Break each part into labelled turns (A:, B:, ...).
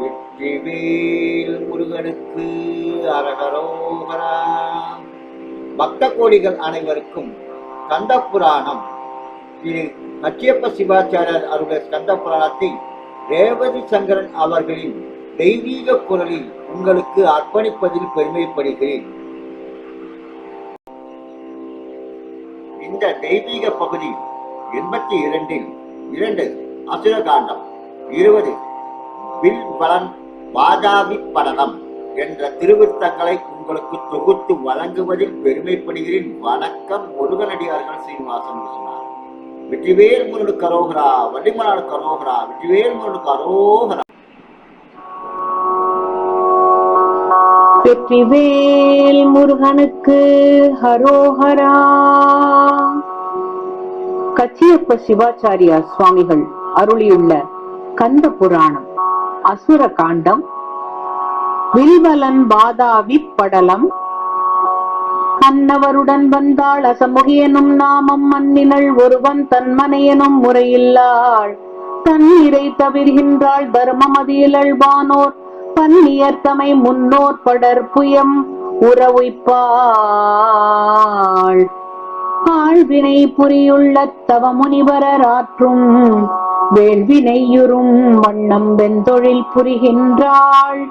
A: வெற்றிவேல் முருகனுக்கு அரகரோகரா. பக்த கோடிகள் அனைவருக்கும் கந்த புராணம் திரு கச்சியப்ப சிவாச்சாரியர் அருடைய கந்த புராணத்தை ரேவதி சங்கரன் அவர்களின் தெய்வீக குரலில் உங்களுக்கு அர்ப்பணிப்பதில் பெருமைப்படுகிறேன். இந்த தெய்வீக பகுதி எண்பத்தி இரண்டில் இரண்டு அசுரகாண்டம் இருபது வில் வளன் வாதாபி படலம் என்ற திருவிருத்தங்களை உங்களுக்கு தொகுத்து வழங்குவதில் பெருமைப்படுகிறேன். வணக்கம். முருகனடியார்கள் சீனிவாசன் சொன்னார் வெற்றிவேல் முருடு கரோகரா வள்ளிமலாடு கரோகரா வெற்றிவேல் முருடு கரோகரா
B: வெற்றிவேல் முருகனுக்கு ஹரோஹரா கச்சியப்ப சிவாச்சாரியா சுவாமிகள் அருளியுள்ள கந்த புராணம். அசுர காண்டம் வில்வலன் பாதாவி படலம் அன்னவருடன் வந்தாள் அசமுகியனும் நாமம் மன்னினள் ஒருவன் தன்மனையனும் முறையில்லாள். தண்ணீரை தவிர்கின்றாள் தர்மமதியிலள் வானோர் பன்னியர் தமை முன்னோர் படர் புயம் உறவுப்பாள் ஆழ்வினை புரியுள்ள தவ முனிவரர் ஆற்றும் வேள்வினையுறும் வண்ணம் வெந்தொழில் புரிகின்றாள்.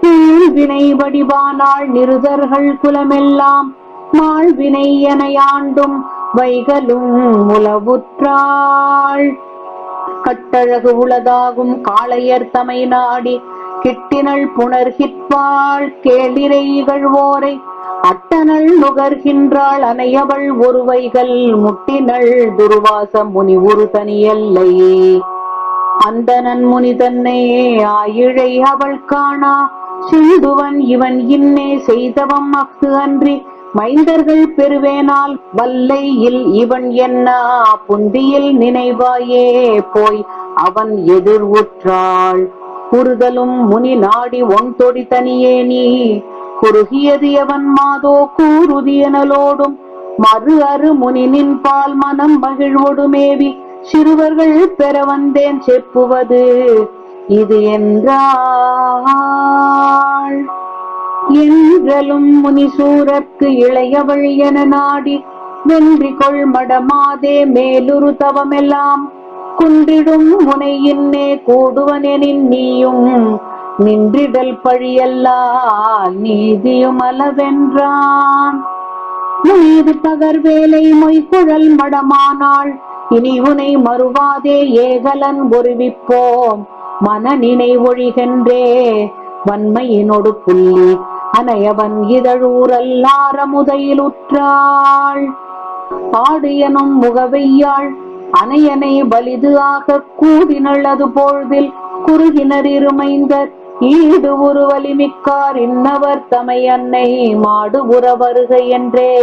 B: கீழ்வினை வடிவானாள் நிருதர்கள் குலமெல்லாம். மாழ்வினை எனையாண்டும் வைகலும் உளவுற்றாள். கட்டழகு உளதாகும் காளையர் தமை நாடி கிட்டினள் புணர்கிற்பாள். கேளிரை இகழ்வோரை அட்டனள் நுகர்கின்றாள் அனையவள் ஒருவைகள் முட்டினள் துர்வாச முனி ஒரு தனியல்லை. அந்த நன்முனி தன்னை ஆயிழை அவள் காணா. சிந்துவன் இவன் இன்னே செய்தவம் அஃது அன்றி. மைந்தர்கள் பெறுவேனால் வல்லையில் இவன் என்ன? புந்தியில் நினைவாயே போய் அவன் எதிர் உற்றாள் குறுதலும் முனி நாடி ஒன் தொடி தனியே நீ. குறுகியது எவன் மாதோ கூறுதியனலோடும் மறு அரு முனினின் பால் மனம் மகிழ்வொடுமேவி சிறுவர்கள் பெற வந்தேன் செப்புவது இது என்றாள். என்றலும் முனிசூரற்கு இளையவள் என நாடி வென்றி கொள் மடமாதே மேலுரு தவமெல்லாம் குன்றிடும் முனையின்னே கூடுவனெனின் நீயும் நின்றிடல் பழியல்லால் நீதியும் அளவென்றான் பகர் வேலை மொய்குழல் மடமானாள் இனி உனை மறுவாதே ஏகலன் ஒருவிப்போம் மன நினைவொழிகின்றே வன்மையினொடு புள்ளி அனையவன் இதழூரல்லார முதயில் உற்றாள் பாடு எனும் முகவையாள் அனையனை வலிது ஆக கூடினள் அது பொழுதில் குறுகினர் இருமைந்தர் ஈடு ஒரு வலிமிக்கார் இன்னவர் தமை அன்னை மாடு உற வருக என்றே.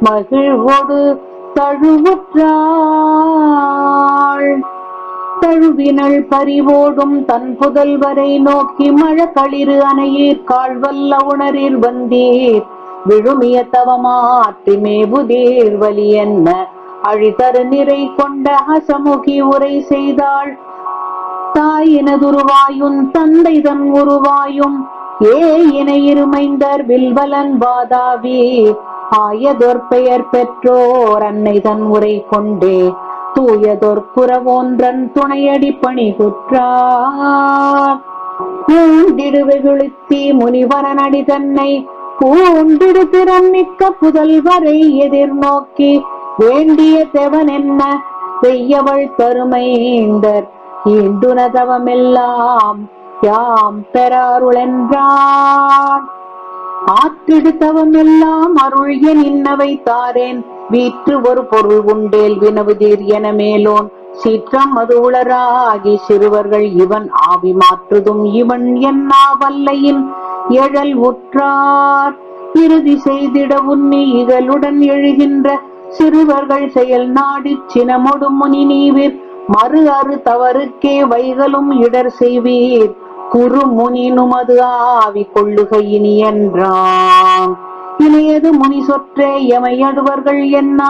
B: மகிழ்வோடு தழுவுற்றாள். தழுவினள் பறிவோடும் தன் புதல்வரை நோக்கி மழக்களிறு அணையீர் காழ்வல்ல உணரில் வந்தீர். விழுமிய தவமாற்றி மேபுதீர் வலி என்ன? அழிதரு நிறை கொண்ட அசமுகி உரை செய்தாள். தாயினதுருவாயும் தந்தை தன் உருவாயும். ஏ என இருமைந்தர் வில்வலன் வாதாவி. ஆயதொர் பெயர் பெற்றோர் அன்னை தன் உரை கொண்டே. தூயதொர் குறவோன்றன் துணையடி பணி குற்றார் பூண்டிடு முனிவரன் முனிவரனடி தன்னை பூண்டிடு திறன் மிக்க புதல்வரை எதிர்நோக்கி வேண்டிய தெவன் என்ன? செய்யவள் தருமைந்தர் ஈண்டுனதவமெல்லாம் யாம் பெறாருளென்றான் ஆத்திடுத்தவம் எல்லாம் அருள் என் இன்னவை தாரேன். வீற்று ஒரு பொருள் உண்டேல் வினவுதீர் என மேலோன். சீற்றம் அது உளராகி சிறுவர்கள் இவன் ஆவி மாற்றுதும் இவன் என்னா வல்லையின் எழல் உற்றார். இறுதி செய்திட உன்னி இகழுடன் எழுகின்ற சிறுவர்கள் செயல் நாடிச் சினமொடு முனி நீவிர். மறு அறு தவறுக்கே வைகளும் இடர் செய்வீர். குரு முனினும் அது ஆவி கொள்ளுகையினி என்றான் இளையது முனி சொற்றே எமையடுவர்கள் என்ன?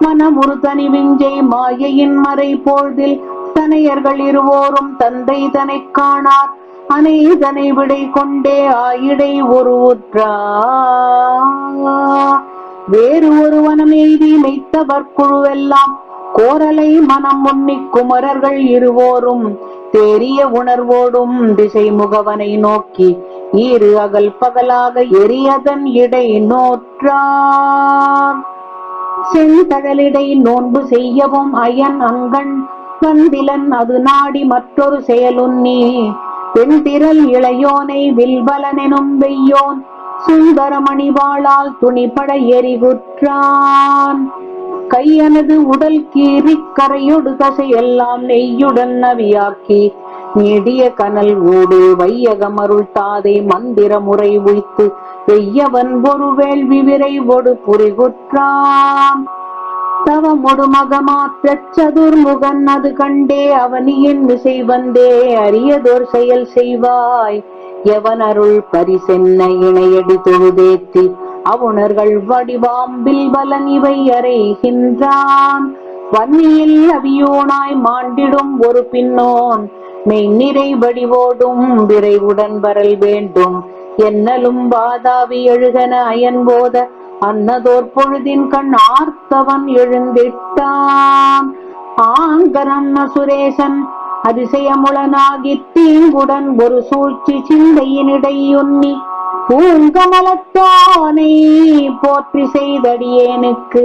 B: மனமுறு தனி விஞ்சை மாயையின் மறை போழ்தில் தனையர்கள் இருவோரும் தந்தை தனை காணார். அனைதனை விடை கொண்டே ஆயிடை ஒரு வேறு ஒருவனம் எய்தி மெய்த்தவர் குழுவெல்லாம் கோரலை மனம் முன்னி குமரர்கள் இருவோரும் தேறிய உணர்வோடும் திசை முகவனை நோக்கி ஈறு அகல் பகலாக எரியதன் இடை நோற்றார். செந்தழலிடை நோன்பு செய்யவும் அயன் அங்கண் வந்திலன் அது நாடி மற்றொரு செயலுன்னி பெண்திரல் இளையோனை வில்வலனெனும் வெய்யோன் சுந்தரமணிவாளால் துணிபட எரிகுற்றான். கையனது உடல் கீறி கரையொடு தசை எல்லாம் நெய்யுடன் நவியாக்கி நெடிய கனல் ஊடு வையகமருள் தாதை மந்திர முறை உய்த்து வெய்யவன் ஒரு வேள்வி விரைவொடு புரிகுற்றான். தவமொடு மகமாற்றச் சதுர்முகன் அது கண்டே அவனியின் விசை வந்தே அரியதோர் செயல் செய்வாய். எவன் அருள் பரிசென்ன இணையடி தொழுதேத்தி அவுணர்கள் வடிவாம்பில் பலன் இவை அறைகின்றான். வன்னியில் அவியோனாய் மாண்டிடும் ஒரு பின்னோன். மெய்நிறை வடிவோடும் விரைவுடன் வரல் வேண்டும். என்னலும் பாதாவி எழுகன அயன் போத அன்னதோர் பொழுதின் கண் ஆர்த்தவன் எழுந்திட்டான். ஆங்கரன்ன சுரேசன் அதிசயமுளனாகி தீங்குடன் ஒரு சூழ்ச்சி சிந்தையினிடையுன்னி பூங்கமலத்தானை போற்றி செய்தடியேனுக்கு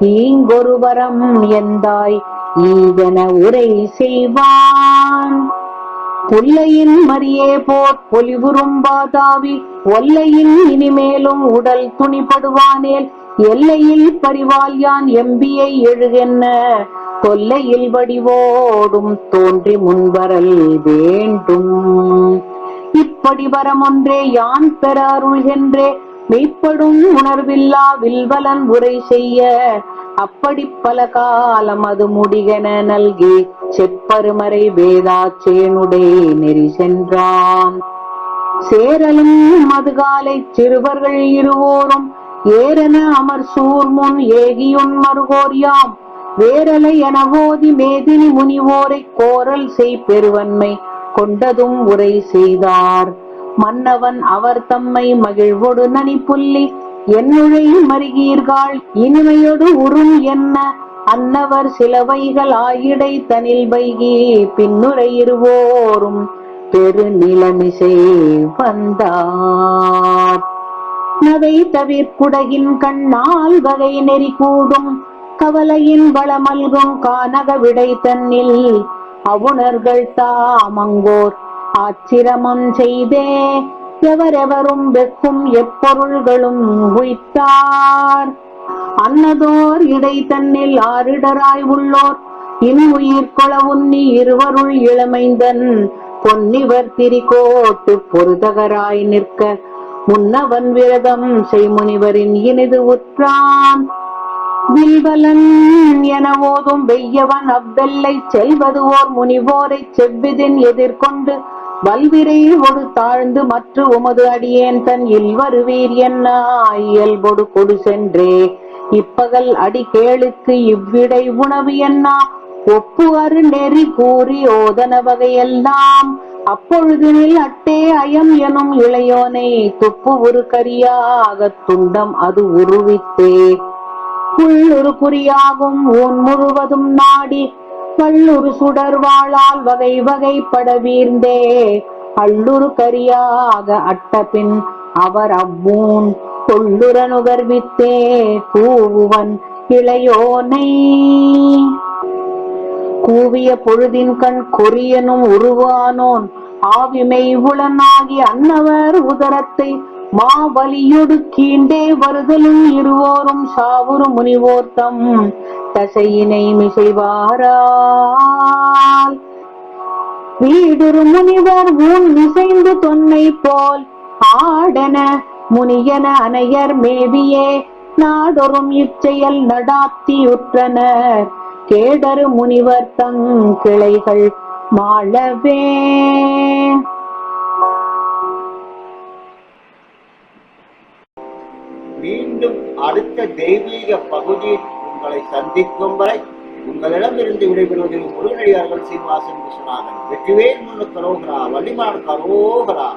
B: ஈங்கொரு வரம் எந்தாய்? ஈதென உரை செய்வான். புல்லையின் மரியே போற் பொலிவுறும் பாதாவி ஒல்லையின் இனிமேலும் உடல் துணிபடுவானேல் எல்லையில் பரிவால் யான் எம்பியை எழுகென்ன? கொல்லையில் வடிவோடும் தோன்றி முன்வரல் வேண்டும். இப்படி வரமொன்றே யான் பெற அருள்கின்றே மெய்ப்படும் உணர்வில்லா வில்வலன் உரை செய்ய அப்படி பல காலம் அது முடிகென நல்கி செப்பருமறை வேதாச்சேனுடை நெறி சென்றான். சேரலும் மதுகாலை சிறுவர்கள் இருவோரும் ஏரென அமர் சூர்முன் ஏகியுன் மறுகோரியாம் வேரலை என ஓதி மேதினி முனிவோரை கோரல் செய் பெருவன்மை கொண்டதும் உரை செய்தார். மன்னவன் அவர் தம்மை மகிழ்வொடு நனி புல்லி என்னுழை மருகீர்கள் இனிமையொடு உறும் என்ன? அன்னவர் சிலவைகள் ஆயிடை தனில் வைகி பின்னுரை இருவோரும் பெருநிலமிசை வந்தார். நவை தவிர்க்குடகின் கண்ணால் வகை நெறி கூடும் கவலையின் வளமல்கும் கானக விடை தன்னில் அவுணர்கள் தாமங்கோர் ஆச்சிரமம் செய்தே எவரெவரும் வெக்கும் எப்பொருள்களும் உய்த்தார். அன்னதோர் இடை தன்னில் ஆரிடராய் உள்ளோர். இன்உயிர் கொள உன்னி இருவருள் இளமைந்தன். பொன்னிவர் திரிகோட்டு பொருதகராய் நிற்க. முன்னவன் விரதம் செய்முனிவரின் இனிது உற்றான். வில்வலன் என ஓதும் வெய்யவன் அவ்வெல்லை செல்வது ஓர் முனிவோரை செவ்விதின் எதிர்கொண்டு வல்விரை ஒரு தாழ்ந்து மற்ற உமது அடியேன் தன் இல்வருவீர் என்ன? இயல்பொடு கொடு சென்றே. இப்பகல் அடி கேளுக்கு இவ்விடை உணவு என்ன? ஒப்பு அரு நெறி கூறி ஓதன வகையெல்லாம். அப்பொழுதினில் அட்டே அயம் எனும் இளையோனை துப்பு ஒரு கரியாக துண்டம் அது உருவித்தே. உள்ளுரு குறியாகும் ஓன் முழுவதும் நாடி பல்லுரு சுடர்வாளால் வகை வகைப்பட வீர்ந்தே. அள்ளுரு கரியாக அட்டபின் அவர் அவ்வூன் கொள்ளுர நுகர்வித்தே கூவுவன் இளையோனை. கூவிய பொழுதின் கண் கொரியனும் உருவானோன். ஆவிமை உளனாகி அன்னவர் உதரத்தை மாவலியொடு கீண்டே வருதலும் இருவோரும் சாவுரு முனிவோர்த்தம். தசையினை மிசைவாரால். வீடுரு முனிவர் ஊன் மிசைந்து தொன்னை போல். ஆடன முனியன அனையர் மேவியே நாடொரும் இச்செயல் நடாத்தியுற்றனர் கேடரு முனிவர் தங் கிளைகள் மாளவே.
A: அடுத்த தெய்வீக பகுதியில் உங்களை சந்திக்கும் வரை உங்களிடமிருந்து விடைபெறுவதில் முருகனடியார்கள் சீனிவாசன் விஸ்வநாதன் வெற்றிவேல் முன்னு கரோகரா வள்ளிமான் கரோகரா.